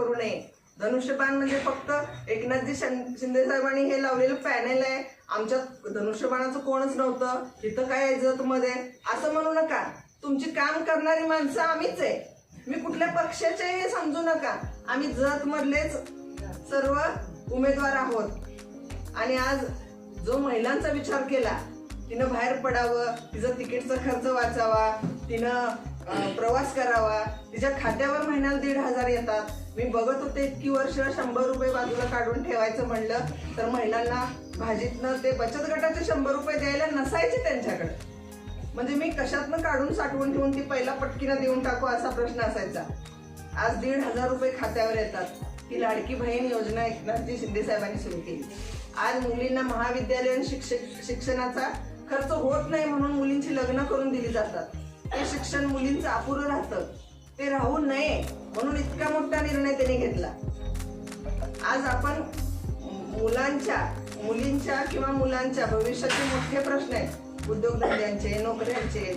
करू नये. धनुष्यबाण म्हणजे फक्त एकनाथजी शिंदे साहेबांनी हे लावलेलं पॅनेल आहे. आमच्या धनुष्यबाणाचं कोणच नव्हतं. इथं काय आहे जतमध्ये असं म्हणू नका. तुमची काम करणारी माणसं आम्हीच आहे. मी कुठल्या पक्षाचे हे समजू नका. आम्ही जत मधलेच सर्व उमेदवार आहोत. आणि आज जो महिलांचा विचार केला तिनं बाहेर पडावं तिचं तिकीटचा खर्च वाचावा तिनं प्रवास करावा. तिच्या खात्यावर महिन्याला दीड हजार येतात. मी बघत होते इतकी वर्ष शंभर रुपये बाजूला काढून ठेवायचं म्हणलं तर महिलांना भाजीतनं ते बचत गटाचे शंभर रुपये द्यायला नसायचे त्यांच्याकडे. म्हणजे मी कशातनं काढून साठवून ठेवून ती पहिला पटकीनं देऊन टाकू असा प्रश्न असायचा. आज दीड हजार रुपये खात्यावर येतात. ती लाडकी बहीण योजना एकनाथजी शिंदे साहेबांनी सुरू केली. आज मुलींना महाविद्यालयीन शिक्षक शिक्षणाचा खर्च होत नाही म्हणून मुलींची लग्न करून दिली जातात. ते शिक्षण मुलींचं अपुरं राहतं. ते राहू नये म्हणून इतका मोठा निर्णय त्यांनी घेतला. आज आपण मुलांच्या मुलींच्या किंवा मुलांच्या भविष्याचे मोठे प्रश्न आहेत. उद्योगधंद्यांचे नोकऱ्यांचे.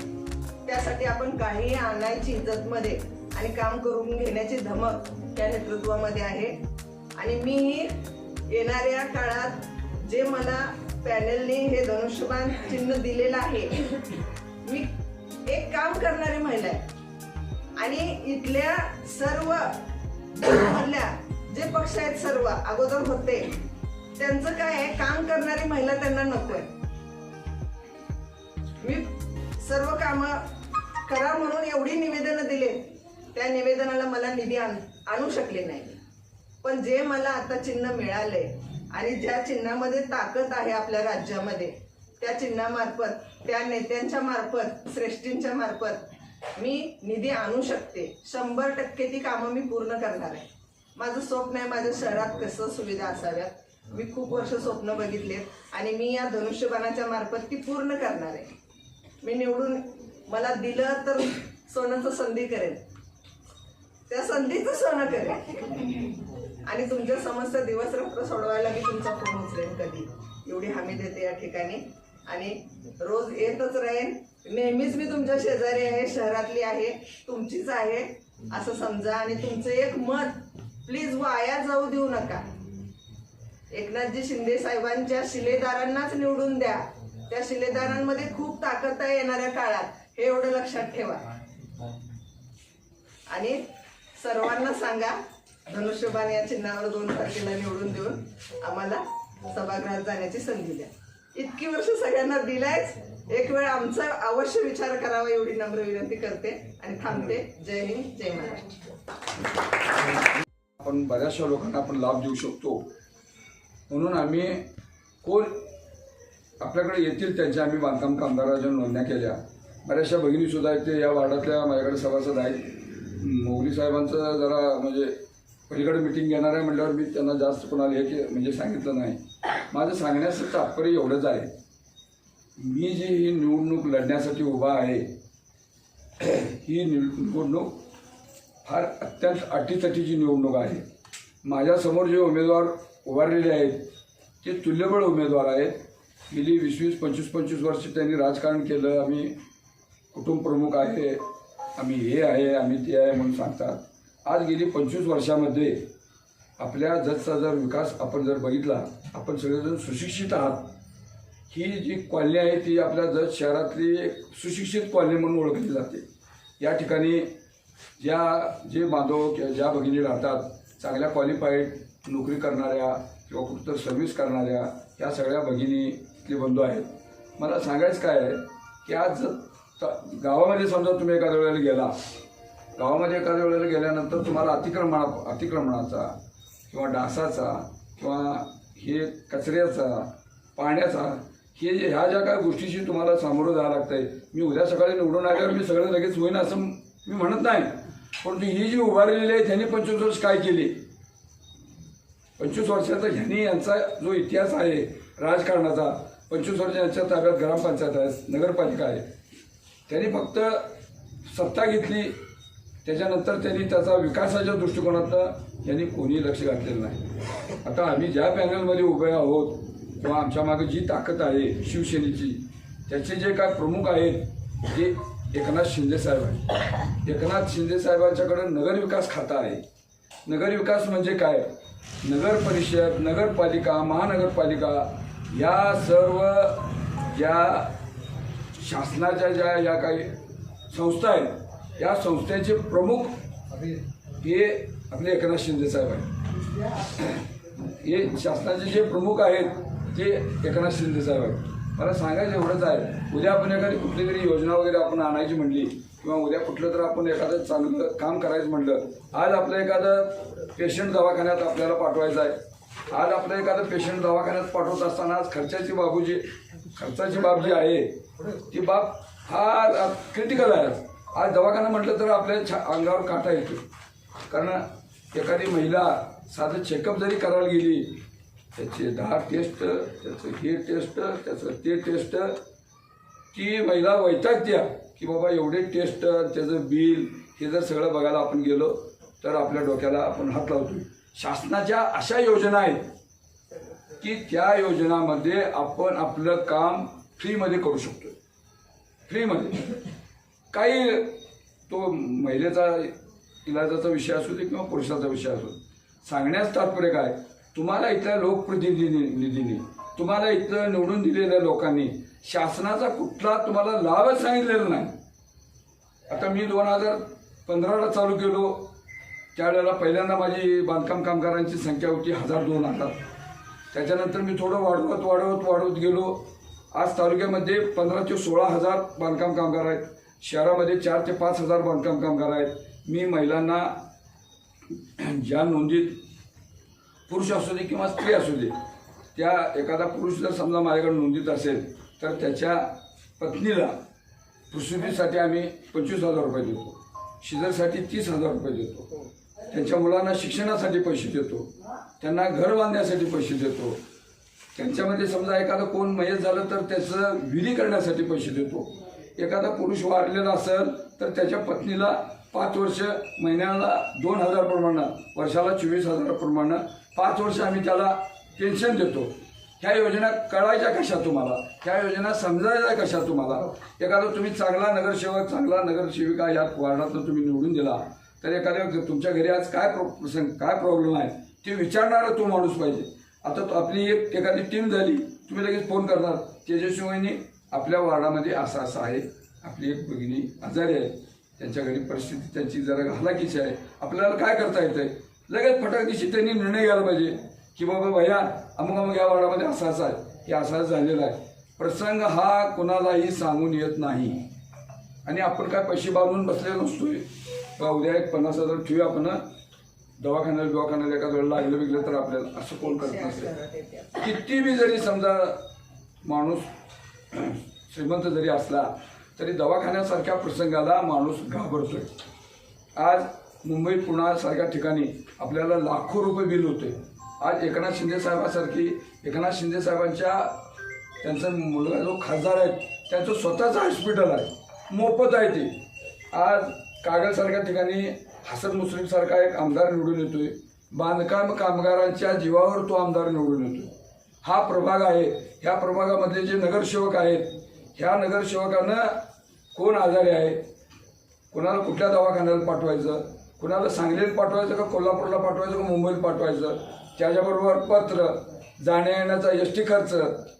त्यासाठी आपण काहीही आणायची इज्जतमध्ये आणि काम करून घेण्याची धमक त्या नेतृत्वामध्ये आहे. आणि मीही येणाऱ्या काळात जे मला पॅनलने हे धनुष्यबाण चिन्ह दिलेलं आहे मी एक काम करणारी महिला आहे. आणि इथल्या सर्व मधल्या जे पक्ष आहेत सर्व अगोदर होते त्यांचं काय आहे? काम करणारी महिला त्यांना नको आहे. मी सर्व काम करा म्हणून एवढी निवेदनं दिले त्या निवेदनाला मला निधी आणू शकले नाही. पण जे मला आता चिन्ह मिळालंय आणि ज्या चिन्हामध्ये ताकद आहे आपल्या राज्यामध्ये त्या चिन्हामार्फत त्या नेत्यांच्या मार्फत श्रेष्ठींच्या मार्फत मी निधी आणू शकते. शंभर टक्के ती कामं मी पूर्ण करणार आहे. माझं स्वप्न आहे माझ्या शहरात कसं सुविधा असाव्यात. मी खूप वर्ष स्वप्न बघितलेत आणि मी या धनुष्यबाणाच्या मार्फत ती पूर्ण करणार आहे. मी निवडून मला दिलं तर सोन्याचं संधी करेन. त्या संधीचं सोनं करेन. आणि तुमच्या समस्या दिवस रात्र सोडवायला मी तुमचा फोन उचलेन कधी. एवढी हमी देते या ठिकाणी. आणि रोज येतच राहीन. नेहमीच मी तुमच्या शेजारी आहे शहरातली आहे तुमचीच आहे असं समजा. आणि तुमचं एक मत प्लीज वाया जाऊ देऊ नका. एकनाथजी शिंदे साहेबांच्या शिलेदारांनाच निवडून द्या. त्या शिलेदारांमध्ये खूप ताकद आहे येणाऱ्या काळात. हे एवढं लक्षात ठेवा. आणि सर्वांना सांगा धनुष्यबाण या चिन्हावर दोन तारखेला निवडून देऊन आम्हाला सभागृहात जाण्याची संधी द्या. इतकी वर्ष सगळ्यांना दिलायच. एक वेळ आमचा अवश्य विचार करावा एवढी नम्र विनंती करते आणि थांबते. जय हिंद जय महाराष्ट्र. आपण बऱ्याचशा लोकांना आपण लाभ देऊ शकतो. म्हणून आम्ही कोण आपल्याकडे येतील त्यांच्या आम्ही बांधकाम कामगाराच्या नोंदण्या केल्या. बऱ्याचशा भगिनीसुद्धा आहेत ते या वार्डातल्या माझ्याकडे सभासद आहेत. मोगली साहेबांचं जरा म्हणजे पलीकडे मिटिंग घेणार आहे म्हटल्यावर मी त्यांना जास्त कोणाला हे म्हणजे सांगितलं नाही. माझं सांगण्याचं तात्पर्य एवढंच आहे. मी जी ही निवडणूक लढण्यासाठी उभा आहे ही निवडणूक फार अत्यंत अटीतटीची निवडणूक आहे माझ्यासमोर जे उमेदवार उभारलेले आहेत ते तुल्यबळ उमेदवार आहेत गेली वीस वीस पंचवीस पंचवीस वर्ष त्यांनी राजकारण केलं आम्ही कुटुंब प्रमुख आहे आम्ही हे आहे आम्ही ते आहे म्हणून सांगतात. आज गेली पंचवीस वर्षामध्ये आपल्या जतचा जर विकास आपण जर बघितला आपण सगळेजण सुशिक्षित आहात. ही जी कॉलनी आहे ती आपल्या जत शहरातली एक सुशिक्षित कॉलनी म्हणून ओळखली जाते. या ठिकाणी ज्या जे बांधव किंवा ज्या भगिनी राहतात चांगल्या क्वालिफाईड नोकरी करणाऱ्या किंवा कुठं सर्व्हिस करणाऱ्या या सगळ्या भगिनी इथले बंधू आहेत. मला सांगायचं काय आहे की आज जर गावामध्ये समजा तुम्ही एखाद्या वेळेला गेला गावामध्ये एखाद्या वेळेला गेल्यानंतर तुम्हाला अतिक्रमणा अतिक्रमणाचा किंवा डासाचा किंवा हे कचऱ्याचा पाण्याचा हे जे ह्या ज्या काही गोष्टीशी तुम्हाला सामोरं जावं आहे मी उद्या सकाळी निवडून आल्यावर मी सगळं लगेच होईन असं मी म्हणत नाही. परंतु ही जी उभारलेली आहे त्यांनी पंचवीस वर्ष काय केली? पंचवीस वर्षाचा ह्यांनी यांचा जो इतिहास आहे राजकारणाचा पंचवीस वर्ष यांच्या ताब्यात ग्रामपंचायत आहे नगरपालिका आहे. त्यांनी फक्त सत्ता घेतली त्याच्यानंतर त्यांनी त्याचा विकासाच्या दृष्टिकोनातनं यांनी कोणी लक्ष घातलेलं नाही. आता आम्ही ज्या पॅनलमध्ये उभे आहोत किंवा आमच्या मागे जी ताकद आहे शिवसेनेची त्याचे जे काय प्रमुख आहेत ते एकनाथ शिंदे साहेब आहेत. एकनाथ शिंदे साहेबांच्याकडे नगरविकास खातं आहे. नगरविकास म्हणजे काय? नगर परिषद नगरपालिका महानगरपालिका या सर्व ज्या शासनाच्या ज्या या काही संस्था आहेत या संस्थेचे प्रमुख हे आपले एकनाथ शिंदे साहेब आहेत. हे शासनाचे जे प्रमुख आहेत ते एकनाथ शिंदे साहेब आहेत. मला सांगायचं एवढंच आहे उद्या आपण एखादी कुठली तरी योजना वगैरे आपण आणायची म्हणली किंवा उद्या कुठलं तर आपण एखादं चांगलं काम करायचं म्हणलं आज आपलं एखादं पेशंट दवाखान्यात आपल्याला पाठवायचं आहे. आज आपलं एखादं पेशंट दवाखान्यात पाठवत असताना आज खर्चाची बाबू जी खर्चाची बाब जी आहे ती बाब हा क्रिटिकल आहे आज दवाखाना म्हटलं तर आपल्या छा अंगावर काटा येतो. कारण एखादी महिला साधं चेकअप जरी करायला गेली त्याचे दहा टेस्ट त्याचं हे टेस्ट त्याचं ते टेस्ट ती महिला वैतागत्या की बाबा एवढे टेस्ट त्याचं बिल हे जर सगळं बघायला आपण गेलो तर आपल्या डोक्याला आपण हात लावतो. शासनाच्या अशा योजना आहेत की त्या योजनामध्ये आपण आपलं काम फ्रीमध्ये करू शकतो. फ्रीमध्ये काही तो महिलेचा इलाजाचा विषय असू दे किंवा पुरुषाचा विषय असू दे. सांगण्यास तात्पर्य काय? तुम्हाला इथल्या लोकप्रतिनिधींनी तुम्हाला इथलं निवडून दिलेल्या लोकांनी शासनाचा कुठला तुम्हाला लाभच सांगितलेला नाही. आता मी दोन हजार पंधराला चालू केलो. त्यावेळेला पहिल्यांदा माझी बांधकाम कामगारांची संख्या होती हजार दोन हजार. त्याच्यानंतर मी थोडं वाढवत वाढवत वाढवत गेलो. आज तालुक्यामध्ये पंधरा ते सोळा हजार बांधकाम कामगार आहेत. शहरामध्ये चार ते पाच हजार बांधकाम कामगार आहेत. मी महिलांना ज्या नोंदीत पुरुष असू दे किंवा स्त्री असू दे त्या एखादा पुरुष जर समजा माझ्याकडे नोंदीत असेल तर त्याच्या पत्नीला प्रसूतीसाठी आम्ही पंचवीस हजार रुपये देतो. शिजरसाठी तीस हजार रुपये देतो. त्यांच्या मुलांना शिक्षणासाठी पैसे देतो. त्यांना घर बांधण्यासाठी पैसे देतो. त्यांच्यामध्ये समजा एखादं कोण मयत झालं तर त्याचं विली करण्यासाठी पैसे देतो. एखादा पुरुष वारलेला असेल तर त्याच्या पत्नीला पाच वर्ष महिन्याला दोन हजार प्रमाणे वर्षाला चोवीस हजार प्रमाणे पाच वर्ष आम्ही त्याला पेन्शन देतो. ह्या योजना कळायच्या कशा तुम्हाला? ह्या योजना समजायच्या कशा तुम्हाला? एखादा तुम्ही चांगला नगरसेवक चांगला नगरसेविका या वार्डातून तुम्ही निवडून दिला तर एखाद्या तुमच्या घरी आज काय प्रो प्रसंग काय प्रॉब्लेम आहे ते विचारणारा तो माणूस पाहिजे. आता आपली एक एखादी टीम झाली तुम्ही लगेच फोन करणार. तेजस्वी वहिनी आपल्या वार्डामध्ये असं असं आहे. आपली एक भगिनी आजारी आहे. त्यांच्या घरी परिस्थिती त्यांची जरा हलाखीची आहे. आपल्याला काय करता येतंय? लगेच फटाक दिवशी त्यांनी निर्णय घ्यायला पाहिजे की बाबा भैया अमुक अमुक या वार्डामध्ये असा असा आहे. की असा झालेला आहे. प्रसंग हा कुणालाही सांगून येत नाही. आणि आपण काय पैसे बांधून बसलेलो नसतोय. का उद्या एक पन्नास हजार ठेवूया आपण. दवाखान्याला दवाखान्याला एका वेळेला लागलं बिगलं तर आपल्याला असं कोण करत नसते किती बी जरी समजा माणूस श्रीमंत जरी असला तरी दवाखान्यासारख्या प्रसंगाला माणूस घाबरतोय. आज मुंबई पुण्यासारख्या ठिकाणी आपल्याला लाखो रुपये बिल होते. आज एकनाथ शिंदे साहेबासारखी एकनाथ शिंदे साहेबांच्या त्यांचा मुलगा जो खासदार आहे त्यांचं स्वतःचं हॉस्पिटल आहे. मोफत आहे ते. आज कागलसारख्या ठिकाणी हसन मुस्लिमसारखा एक आमदार निवडून येतोय. बांधकाम कामगारांच्या जीवावर तो आमदार निवडून येतोय. हा प्रभाग आहे ह्या प्रभागामधले जे नगरसेवक आहेत ह्या नगरसेवकांना कोण आजारी आहे कुणाला कुठल्या दवाखान्याला पाठवायचं? कुणाला सांगलीत पाठवायचं का कोल्हापूरला पाठवायचं का मुंबईला पाठवायचं? त्याच्याबरोबर पत्र जाण्या येण्याचा एस टी खर्च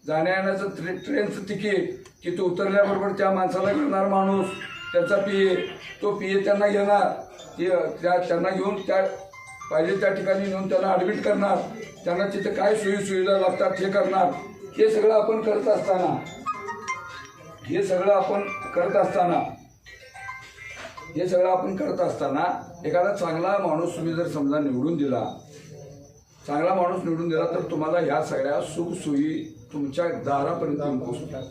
जाण्या येण्याचं ट्रे ट्रेनचं तिकीट तिथं उतरल्याबरोबर त्या माणसाला घेणार माणूस त्याचा पी ए तो पी ए त्यांना घेणार. ते त्या त्यांना घेऊन त्या पाहिजे त्या ठिकाणी नेऊन त्यांना ॲडमिट करणार. त्यांना तिथे काय सोयी सुविधा लागतात हे करणार. हे सगळं आपण करत असताना हे सगळं आपण करत असताना हे सगळं आपण करत असताना एखादा चांगला माणूस तुम्ही जर समजा निवडून दिला चांगला माणूस निवडून दिला तर तुम्हाला ह्या सगळ्या सुखसोयी तुमच्या दारापर्यंत पोहोचतात.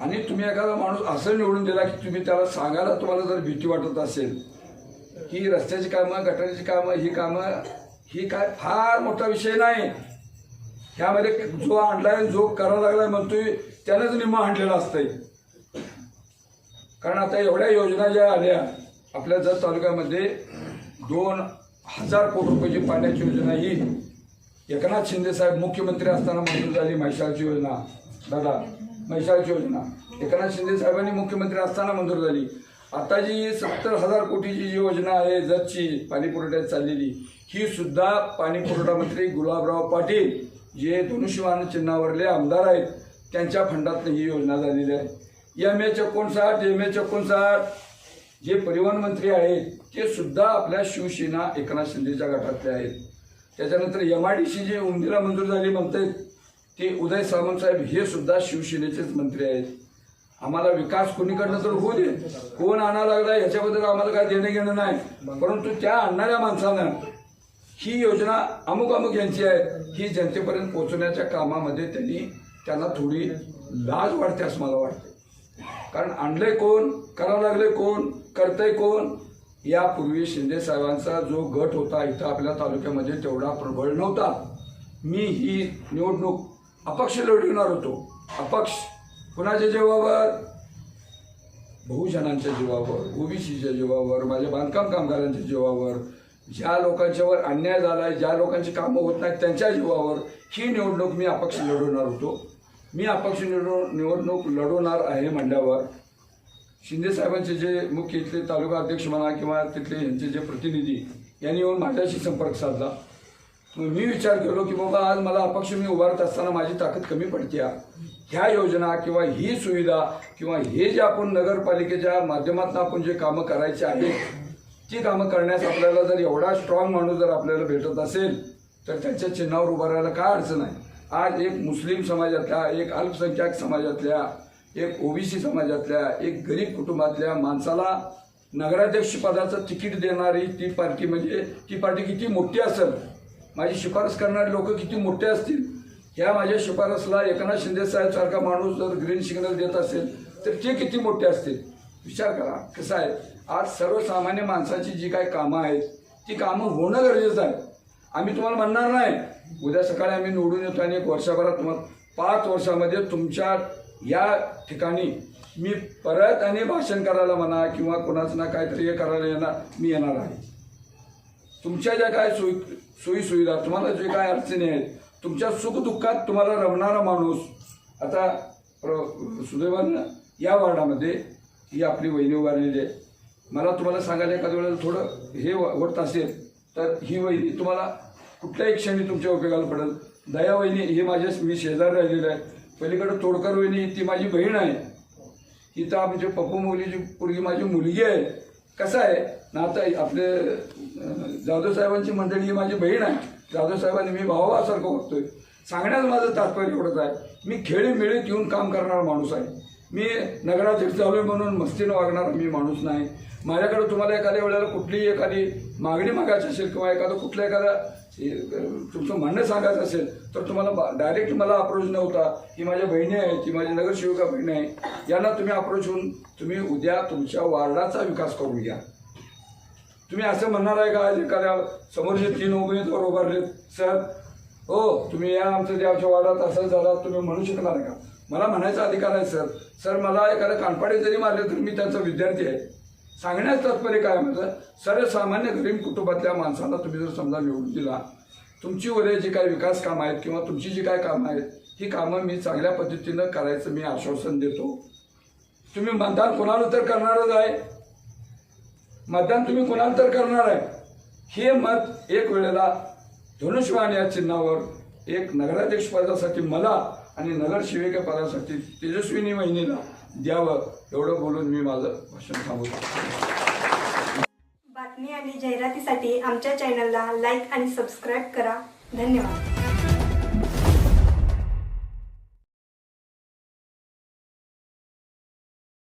आणि तुम्ही एखादा माणूस असं निवडून दिला की तुम्ही त्याला सांगायला तुम्हाला जर भीती वाटत असेल की रस्त्याची कामं गटाराची कामं ही कामं ही काय फार मोठा विषय नाही. ह्यामध्ये जो आणलाय जो करायला लागलाय म्हणतोय त्यानंच निम्मा आणलेला असतंय. कारण आता एवढ्या योजना ज्या आल्या आपल्या जत तालुक्यामध्ये दोन हजार कोटी रुपयाची पाण्याची योजना ही एकनाथ शिंदे साहेब मुख्यमंत्री असताना मंजूर झाली म्हैसाळची योजना. दादा म्हैसाळची योजना. एकनाथ शिंदे साहेबांनी मुख्यमंत्री असताना मंजूर झाली. आता जी सत्तर हजार कोटीची जी योजना आहे जतची पाणीपुरवठ्यात चाललेली ही सुद्धा पाणीपुरवठा मंत्री गुलाबराव पाटील जे धनुष्यमान चिन्हावरले आमदार आहेत त्यांच्या फंडातनं ही योजना झालेली आहे. एम एच एकोणसाठ एम एच एकोणसाठ जे परिवहन मंत्री आहेत ते सुद्धा आपल्या शिवसेना एकनाथ शिंदेच्या गटातले आहेत. त्याच्यानंतर एम आय डी सी जे उंदीला मंजूर झाली म्हणतात ते उदय सावंत साहेब हे सुद्धा शिवसेनेचेच मंत्री आहेत. आम्हाला विकास कोणीकडनं तर होऊ दे. कोण आणा लागला याच्याबद्दल आम्हाला काय देणं घेणं नाही. परंतु त्या आणणाऱ्या माणसानं ही योजना अमुक अमुक यांची आहे. ही जनतेपर्यंत पोहोचवण्याच्या कामामध्ये त्यांनी त्यांना थोडी लाज वाटते असं मला वाटते कारण आणलंय कोण करावं लागले कोण करतंय कोण? यापूर्वी शिंदे साहेबांचा जो गट होता इथं आपल्या तालुक्यामध्ये तेवढा प्रबळ नव्हता. मी ही निवडणूक अपक्ष लढविणार होतो. अपक्ष कुणाच्या जीवावर? बहुजनांच्या जीवावर ओबीसीच्या जीवावर माझ्या बांधकाम कामगारांच्या जीवावर ज्या लोकांच्यावर अन्याय झाला आहे ज्या लोकांची कामं होत नाहीत त्यांच्या जीवावर ही निवडणूक मी अपक्ष लढवणार होतो. मी अपक्ष निवड निवडणूक लढवणार आहे म्हणल्यावर शिंदे साहेबांचे जे मुख्य इथले तालुका अध्यक्ष म्हणा किंवा तिथले यांचे जे प्रतिनिधी यांनी येऊन माझ्याशी संपर्क साधला. मग मी विचार केलो की बाबा आज मला अपक्ष मी उभारत असताना माझी ताकद कमी पडते ह्या योजना किंवा ही सुविधा किंवा हे जे आपण नगरपालिकेच्या माध्यमातून आपण जे कामं करायचे आहेत ती कामं करण्यास आपल्याला जर एवढा स्ट्रॉंग माणूस जर आपल्याला भेटत असेल तर त्यांच्या चिन्हावर उभं राहायला काय अडचण आहे? आज एक मुस्लिम समाजातल्या एक अल्पसंख्याक समाजातल्या एक ओबीसी समाजातल्या एक गरीब कुटुंबातल्या माणसाला नगराध्यक्षपदाचं तिकीट देणारी ती पार्टी म्हणजे ती पार्टी किती मोठी असेल? माझी शिफारस करणारे लोक किती मोठे असतील? ह्या माझ्या शिफारसला एकनाथ शिंदे माणूस जर ग्रीन सिग्नल देत असेल तर ते किती मोठे असतील? विचार करा कसं आहे? आज सर्वसामान्य माणसाची जी काही कामं आहेत ती कामं होणं गरजेचं आहे. आम्ही तुम्हाला म्हणणार नाही. उद्या सकाळी आम्ही निवडून येतो आणि एक वर्षभरात तुम्हाला पाच वर्षामध्ये तुमच्या या ठिकाणी मी परत आणि भाषण करायला म्हणा किंवा कोणाचं ना काहीतरी हे करायला येणार मी येणार आहे. तुमच्या ज्या काय सोयी सोयी सुविधा तुम्हाला जे काय अडचणी आहेत तुमच्या सुखदुःखात तुम्हाला रमणारा माणूस आता प्र- सुदैवानं या वार्डामध्ये ही आपली वहिनी उभारलेली आहे. मला तुम्हाला सांगायला एखाद्या वेळेला थोडं हे वाटत असेल तर ही वहिनी तुम्हाला कुठल्याही क्षणी तुमच्या उपयोगाला पडेल. दया वहिनी हे माझ्या मी शेजारी राहिलेलं आहे. पलीकडं तोडकर वहिनी ती माझी बहीण आहे. इथं आमची पप्पू मुलीची पूर्वी माझी मुलगी आहे. कसं आहे? ना आता आपले जाधव साहेबांची मंडळी ही माझी बहीण आहे. जाधव साहेबांनी मी भावासारखं बघतोय. सांगण्याचं माझं तात्पर्य एवढंच आहे. मी खेळी मिळीत येऊन काम करणारा माणूस आहे. मी नगराध्यक्ष झालोय म्हणून मस्तीनं वागणारा मी माणूस नाही. माझ्याकडे तुम्हाला एखाद्या वेळेला कुठलीही एखादी मागणी मागायची असेल किंवा एखादं कुठलं एखादा तुमचं म्हणणं सांगायचं असेल तर तुम्हाला डायरेक्ट मला अप्रोच नव्हता ही माझ्या बहिणी आहे ती माझी नगरसेविका बहिणी आहे यांना तुम्ही अप्रोच होऊन तुम्ही उद्या तुमच्या वार्डाचा विकास करून घ्या. तुम्ही असं म्हणणार आहे का आज एखाद्या समोरचे तीन उमेदवार उभारले सर हो तुम्ही या आमचं जे आमच्या वार्डात असं झाला तुम्ही म्हणू शकणार का? मला म्हणायचा अधिकार आहे सर. सर मला एखादा कानपाडे जरी मारले तरी मी त्यांचा विद्यार्थी आहे. सांगण्याचं तात्पर्य काय आहे माझं सर्वसामान्य गरीब कुटुंबातल्या माणसाला तुम्ही जर समजा निवडून दिला तुमची वरे जी काही विकास कामं आहेत किंवा तुमची जी काय कामं आहेत ही कामं मी चांगल्या पद्धतीनं करायचं मी आश्वासन देतो. तुम्ही मतदान कोणाला तर करणारच आहे. मतदान तुम्ही कोणाला तर करणार आहे. हे मत एक वेळेला धनुष्यबाण या चिन्हावर एक नगराध्यक्ष पदासाठी मला आणि नगरसेविका पदासाठी तेजस्विनी वहिनीला द्यावं एवढं बोलून मी माझं भाषण थांबवतो. बातमी आणि जाहिरातीसाठी आमच्या चॅनलला लाईक आणि सबस्क्राईब करा. धन्यवाद.